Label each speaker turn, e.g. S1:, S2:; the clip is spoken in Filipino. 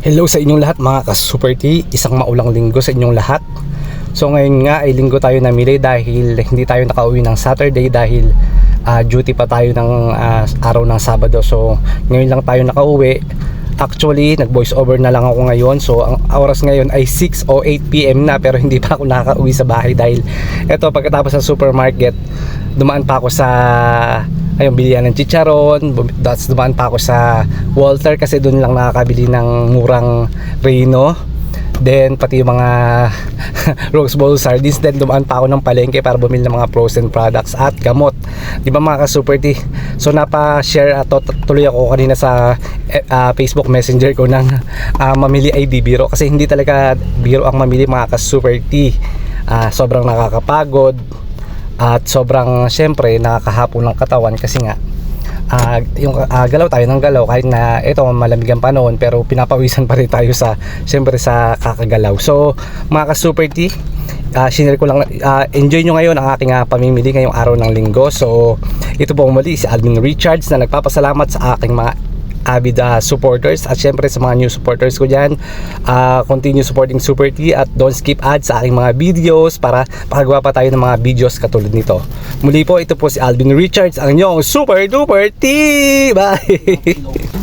S1: Hello sa inyong lahat mga ka-Super T, isang maulang linggo sa inyong lahat. So ngayon nga ay linggo tayo namili dahil hindi tayo nakauwi ng Saturday dahil ah, duty pa tayo ng ah, araw ng Sabado. So ngayon lang tayo nakauwi. Actually, nag-voice over na lang ako ngayon. So ang oras ngayon ay 6 o 8 PM na pero hindi pa ako nakauwi sa bahay dahil eto pagkatapos sa supermarket, dumaan pa ako sa ayun bilihan ng chicharon. That's dumaan pa ako sa Walter kasi doon lang nakakabili ng murang Reno then pati yung mga Rose Bowl sardines. Then dumaan pa ako ng palengke para bumili ng mga frozen products at gamot. Di ba mga ka-super tea so napa-share ato tuloy ako kanina sa ah, Facebook Messenger ko ng ah, mamili di biro. Kasi hindi talaga biro ang mamili mga ka-super tea Ah, sobrang nakakapagod at sobrang syempre nakakahapon ng katawan kasi nga ah, yung ah, galaw tayo ng galaw kahit na ito malamig ang panahon pero pinapawisan pa rin tayo sa syempre sa kakagalaw. So mga ka super T uh, shinare ko lang ah, enjoy nyo ngayon ang aking ah, pamimili ngayong araw ng linggo. So ito po muli si Alvin Richards na nagpapasalamat sa aking mga avid ah, supporters. At syempre sa mga new supporters ko dyan ah, continue supporting Super T at don't skip ads sa aking mga videos para pakagawa pa tayo ng mga videos katulad nito. Muli po ito po si Alvin Richards ang inyong Super Duper T. Bye